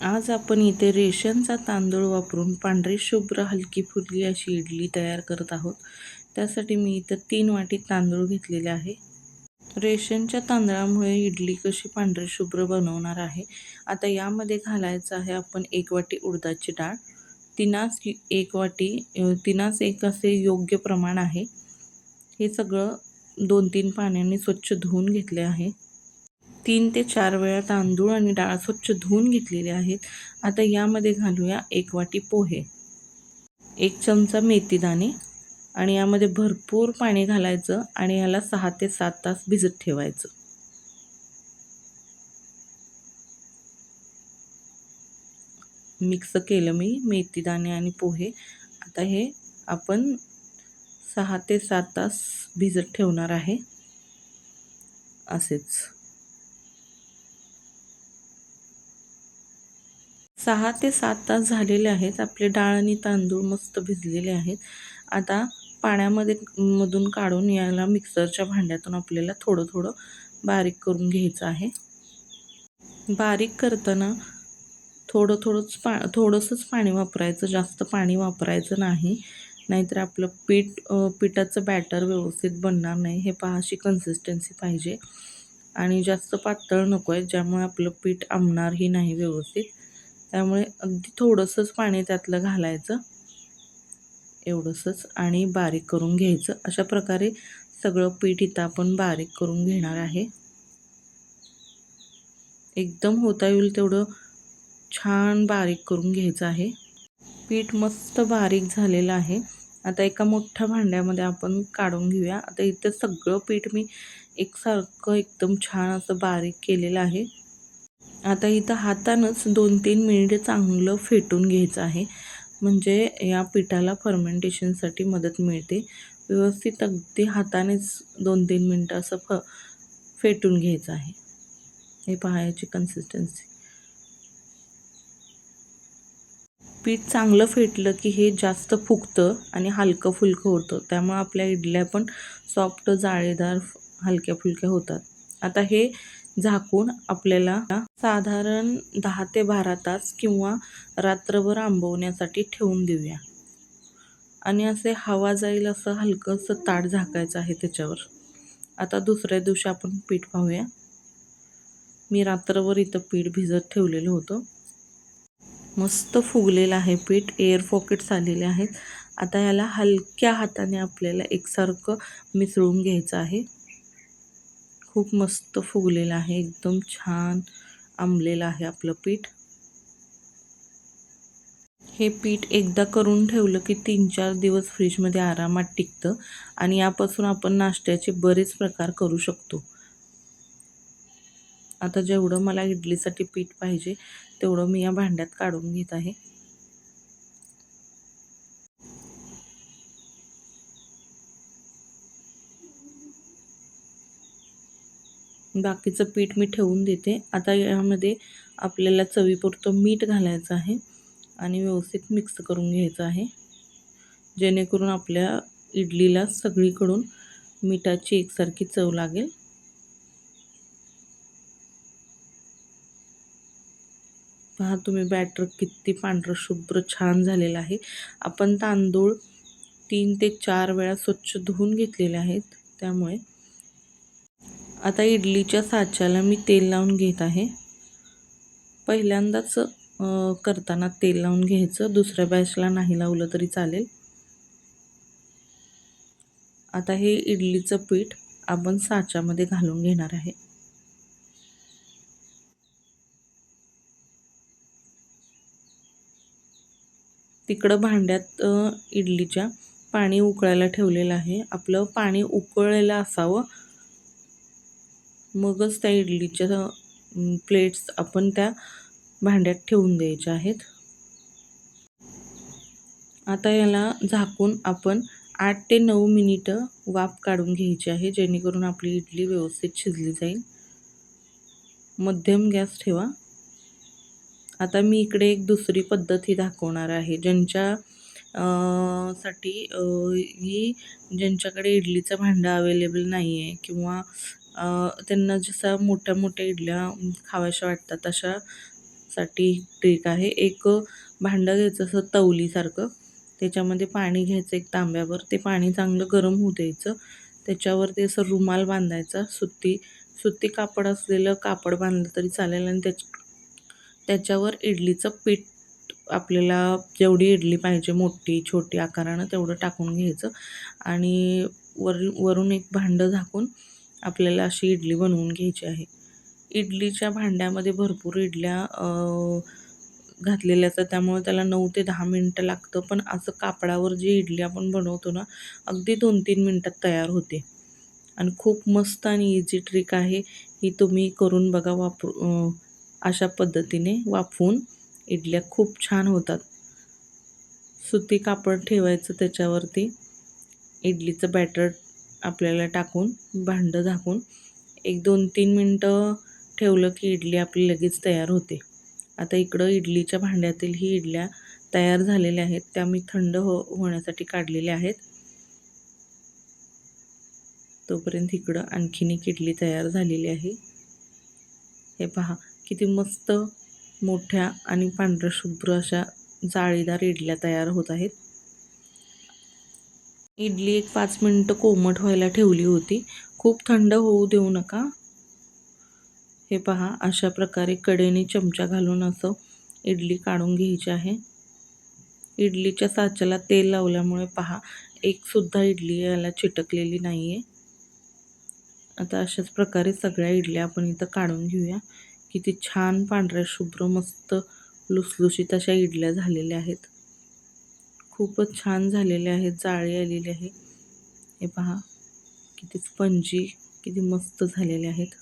आज आपण इथे रेशनचा तांदूळ वापरून पांढरी शुभ्र हलकी फुलकी अशी इडली तयार करत आहोत. त्यासाठी मी इथं तीन वाटी तांदूळ घेतलेले आहे. रेशनच्या तांदळामुळे इडली कशी पांढरी शुभ्र बनवणार आहे? आता यामध्ये घालायचं आहे आपण एक वाटी उडदाची डाळ. तिनास एक वाटी तिनाच तिनास एक असे योग्य प्रमाण आहे. हे सगळं दोन तीन पाण्याने स्वच्छ धुवून घेतले आहे. तीन ते चार वेळा तांदूळ आणि डाळ स्वच्छ धुवून घेतलेले आहेत. आता यामध्ये घालूया एक वाटी पोहे एक चमचा मेथीदाणे आणि यामध्ये भरपूर पाणी घालायचं आणि याला सहा ते सात तास भिजत ठेवायचं. मिक्स केलं मी मेथीदाणे आणि पोहे. आता हे आपण सहा ते सात तास भिजत ठेवणार आहे. असेच. सहा ते सात तास झालेले आहेत. आपले डाळ आणि तांदूळ मस्त भिजलेले आहेत. आता पाण्यामध्ये मधून काढून याला मिक्सरच्या भांड्यातून आपल्याला थोडं थोडं बारीक करून घ्यायचं आहे. बारीक करताना थोडं थोडंच पा थोडंसंच पाणी वापरायचं. जास्त पाणी वापरायचं नाही. नाहीतर आपलं पीठ पिठाचं बॅटर व्यवस्थित बनणार नाही. हे पहा अशी कन्सिस्टन्सी पाहिजे. आणि जास्त पातळ नको आहे ज्यामुळे आपलं पीठ आंबणारही नाही व्यवस्थित. त्यामुळे अगदी थोडंसंच पाणी त्यातलं घालायचं. एवढंसंच आणि बारीक करून घ्यायचं. अशा प्रकारे सगळं पीठ इथं आपण बारीक करून घेणार आहे. एकदम होता येईल तेवढं छान बारीक करून घ्यायचं आहे. पीठ मस्त बारीक झालेलं आहे. आता एका मोठ्या भांड्यामध्ये आपण काढून घेऊया. आता इथं सगळं पीठ मी एकसारखं एकदम छान असं बारीक केलेलं आहे. आता इथं हातानंच दोन तीन मिनिट चांगलं फेटून घ्यायचं आहे. म्हणजे या पिठाला फर्मेंटेशनसाठी मदत मिळते. व्यवस्थित अगदी हातानेच दोन तीन मिनटं असं फ फेटून घ्यायचं आहे. हे पहायची कन्सिस्टन्सी पीठ चांगलं फेटलं की हे जास्त फुगतं आणि हलकं फुलकं होतं. त्यामुळे आपल्या इडल्या पण सॉफ्ट जाळेदार हलक्या फुलक्या होतात. आता हे झाकून आपल्याला साधारण दहा ते बारा तास किंवा रात्रभर आंबवण्यासाठी ठेवून देऊया. आणि असे हवा जाईल असं हलकंसं ताट झाकायचं आहे त्याच्यावर. आता दुसऱ्या दिवशी आपण पीठ पाहूया. मी रात्रभर इथं पीठ भिजत ठेवलेलं होतं. मस्त फुगलेलं आहे पीठ. एअर पॉकेट्स आलेले आहेत. आता याला हलक्या हाताने आपल्याला एकसारखं मिसळून घ्यायचं आहे. खूप मस्त फुगलेलं आहे. एकदम छान आंबलेलं आहे आपलं पीठ. हे पीठ एकदा करून ठेवलं की तीन चार दिवस फ्रीजमध्ये आरामात टिकतं आणि यापासून आपण नाश्त्याचे बरेच प्रकार करू शकतो. आता जेवढं मला इडलीसाठी पीठ पाहिजे तेवढं मी या भांड्यात काढून घेत आहे. बाकीचं पीठ मी ठेवून देते. आता यामध्ये आपल्याला चवीपुरतं मीठ घालायचं आहे आणि व्यवस्थित मिक्स करून घ्यायचं आहे. जेणेकरून आपल्या इडलीला सगळीकडून मिठाची एकसारखी चव लागेल. पहा तुम्ही बॅटर किती पांढरं शुभ्र छान झालेलं आहे. आपण तांदूळ तीन ते चार वेळा स्वच्छ धुवून घेतलेले आहेत. त्यामुळे आता इडलीच्या साच्याला मी तेल लावून घेत आहे. पहिल्यांदाच करताना तेल लावून घ्यायचं. दुसऱ्या बॅचला नाही लावलं तरी चालेल. आता हे इडलीचं पीठ आपण साच्यामध्ये घालून घेणार आहे. तिकडं भांड्यात इडलीच्या पाणी उकळायला ठेवलेलं आहे. आपलं पाणी उकळलेलं असावं. मगच त्या इडलीच्या प्लेट्स आपण त्या भांड्यात ठेवून द्यायच्या आहेत. आता याला झाकून आपण आठ ते नऊ मिनिटं वाफ काढून घ्यायची आहे जेणेकरून आपली इडली व्यवस्थित शिजली जाईल. मध्यम गॅस ठेवा. आता मी इकडे एक दुसरी पद्धत ही दाखवणार आहे ज्यांच्या साठी ही ज्यांच्याकडे इडलीचं भांडं अवेलेबल नाही आहे किंवा त्यांना जसा मोठ्या मोठ्या इडल्या खाव्याशा वाटतात तशा साठी ट्रिक आहे. एक भांडं घ्यायचं असं तवलीसारखं त्याच्यामध्ये पाणी घ्यायचं एक तांब्यावर ते पाणी चांगलं गरम होऊ द्यायचं. त्याच्यावरती असं रुमाल बांधायचा सुती सुती कापड असलेलं कापड बांधलं तरी चालेल आणि त्याच त्याच्यावर इडलीचं पीठ आपल्याला जेवढी इडली पाहिजे मोठी छोटी आकारानं तेवढं टाकून घ्यायचं. आणि वर वरून एक भांडं झाकून आपल्याला अशी इडली बनवून घ्यायची आहे. इडलीच्या भांड्यामध्ये भरपूर इडल्या घातलेल्या असतात. त्यामुळे त्याला नऊ ते दहा मिनटं लागतं. पण असं कापडावर जी इडली आपण बनवतो ना अगदी दोन तीन मिनटात तयार होते. आणि खूप मस्त आणि इझी ट्रिक आहे ही तुम्ही करून बघा वापरू अशा पद्धतीने वाफवून. इडल्या खूप छान होतात. सुती कापड ठेवायचं त्याच्यावरती. इडलीचं बॅटर आपल्याला टाकून भांडं झाकून एक दोन तीन मिनटं ठेवलं की इडली आपली लगेच तयार होते. आता इकडं इडलीच्या भांड्यातील ही इडल्या तयार झालेल्या आहेत. त्या मी थंड हो होण्यासाठी काढलेल्या आहेत. तोपर्यंत इकडं आणखीन एक इडली तयार झालेली आहे. हे पहा किती मस्त मोठ्या आणि पांढऱ्या शुभ्र अशा जाळीदार इडल्या तयार होत आहेत. इडली एक पाच मिनटं कोमट व्हायला ठेवली होती. खूप थंड होऊ देऊ नका. हे पहा अशा प्रकारे कडेने चमचा घालून असं इडली काढून घ्यायची आहे. इडलीच्या साच्याला तेल लावल्यामुळे पहा एकसुद्धा इडली याला चिटकलेली नाही आहे आता अशाच प्रकारे सगळ्या इडल्या आपण इथं काढून घेऊया. किती छान पांढऱ्या शुभ्र मस्त लुसलुशीत अशा इडल्या झालेल्या आहेत. खूपच छान झालेले आहेत जाळी आलेली आहे. हे पहा किती स्पंजी किती मस्त झालेले आहेत.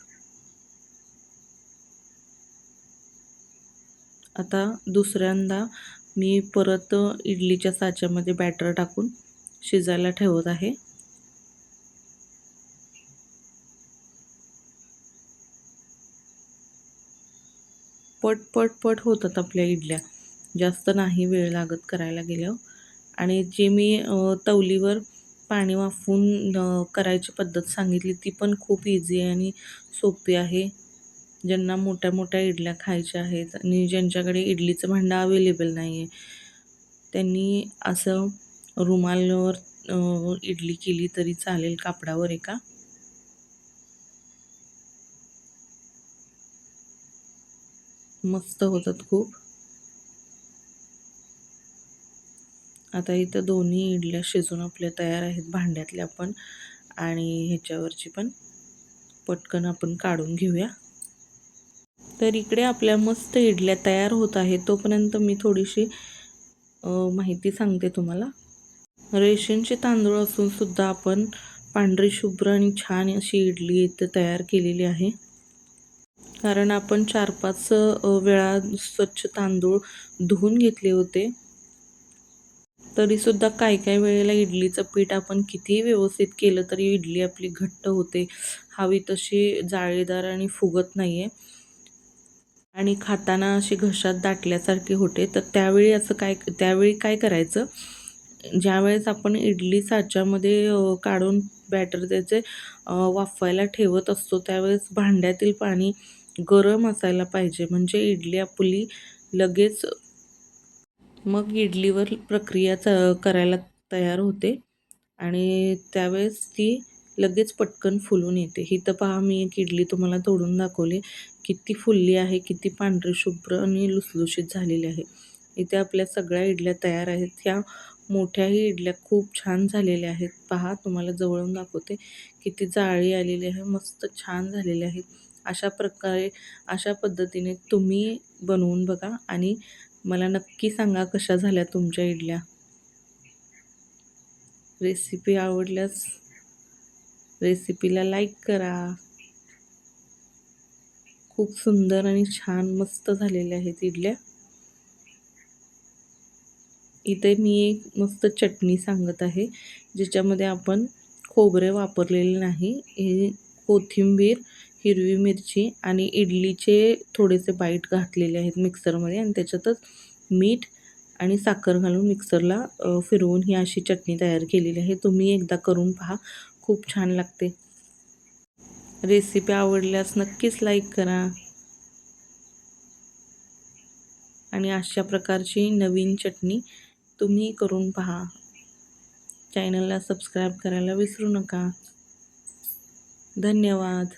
आता दुसऱ्यांदा मी परत इडलीच्या साच्यामध्ये बॅटर टाकून शिजायला ठेवत आहे. पट पट पट होतात आपल्या इडल्या. जास्त नाही वेळ लागत करायला गेल्यावर. आणि जे मी तवलीवर पाणी वाफवून करायची पद्धत सांगितली ती पण खूप इझी आहे आणि सोपी आहे. ज्यांना मोठ्या मोठ्या इडल्या खायच्या आहेत आणि ज्यांच्याकडे इडलीचं भांडं अवेलेबल नाही आहे त्यांनी असं रुमालावर इडली केली तरी चालेल कापडावर एका. मस्त होतात खूप. आता इथं दोन्ही इडल्या शिजून आपल्या तयार आहेत भांड्यातल्या पण. आणि ह्याच्यावरची पण पटकन आपण काढून घेऊया. तर इकडे आपल्या मस्त इडल्या तयार होत आहेत. तोपर्यंत मी थोडीशी माहिती सांगते तुम्हाला. रेशनचे तांदूळ असून सुद्धा आपण पांढरी शुभ्र आणि छान अशी इडली इथं तयार केलेली आहे. कारण आपण चार पाच वेळा स्वच्छ तांदूळ धुवून घेतले होते. तरीसुद्धा काही काही वेळेला इडलीचं पीठ आपण कितीही व्यवस्थित केलं तरी इडली आपली घट्ट होते. हवी तशी जाळीदार आणि फुगत नाही आहे आणि खाताना अशी घशात दाटल्यासारखी होते. तर त्यावेळी असं काय त्यावेळी काय करायचं? ज्यावेळेस आपण इडली साच्यामध्ये काढून बॅटर त्याचे वाफवायला ठेवत असतो त्यावेळेस भांड्यातील पाणी गरम असायला पाहिजे. म्हणजे इडली आपली लगेच मग इडलीवर प्रक्रिया च करायला तयार होते. आणि त्यावेळेस ती लगेच पटकन फुलून येते. ही तर पहा मी एक इडली तुम्हाला तोडून दाखवली. किती फुलली आहे किती पांढरी शुभ्र आणि लुसलुशीत झालेली आहे. इथे आपल्या सगळ्या इडल्या तयार आहेत. ह्या मोठ्याही इडल्या खूप छान झालेल्या आहेत. पहा तुम्हाला जवळून दाखवते. किती जाळी आलेली आहे मस्त छान झालेले आहेत अशा प्रकारे अशा पद्धतीने तुम्ही बनवून बघा आणि मला नक्की सांगा कशा झाल्या तुमच्या इडल्या. रेसिपी आवडल्यास रेसिपीला लाईक करा. खूप सुंदर आणि छान मस्त झालेल्या आहेत इडल्या. इथे मी एक मस्त चटणी सांगत आहे ज्याच्यामध्ये आपण खोबरे वापरलेले नाही हे कोथिंबीर हिरवी मिरची आणि इडलीचे थोडेसे बाईट घातलेले आहेत मिक्सरमध्ये आणि त्याच्यातच मीठ आणि साखर घालून मिक्सरला फिरवून ही अशी चटणी तयार केलेली आहे. तुम्ही एकदा करून पहा. खूप छान लागते. रेसिपी आवडल्यास नक्कीच लाईक करा. आणि अशा प्रकारची नवीन चटणी तुम्ही करून पहा. चॅनलला सबस्क्राईब करायला विसरू नका. धन्यवाद.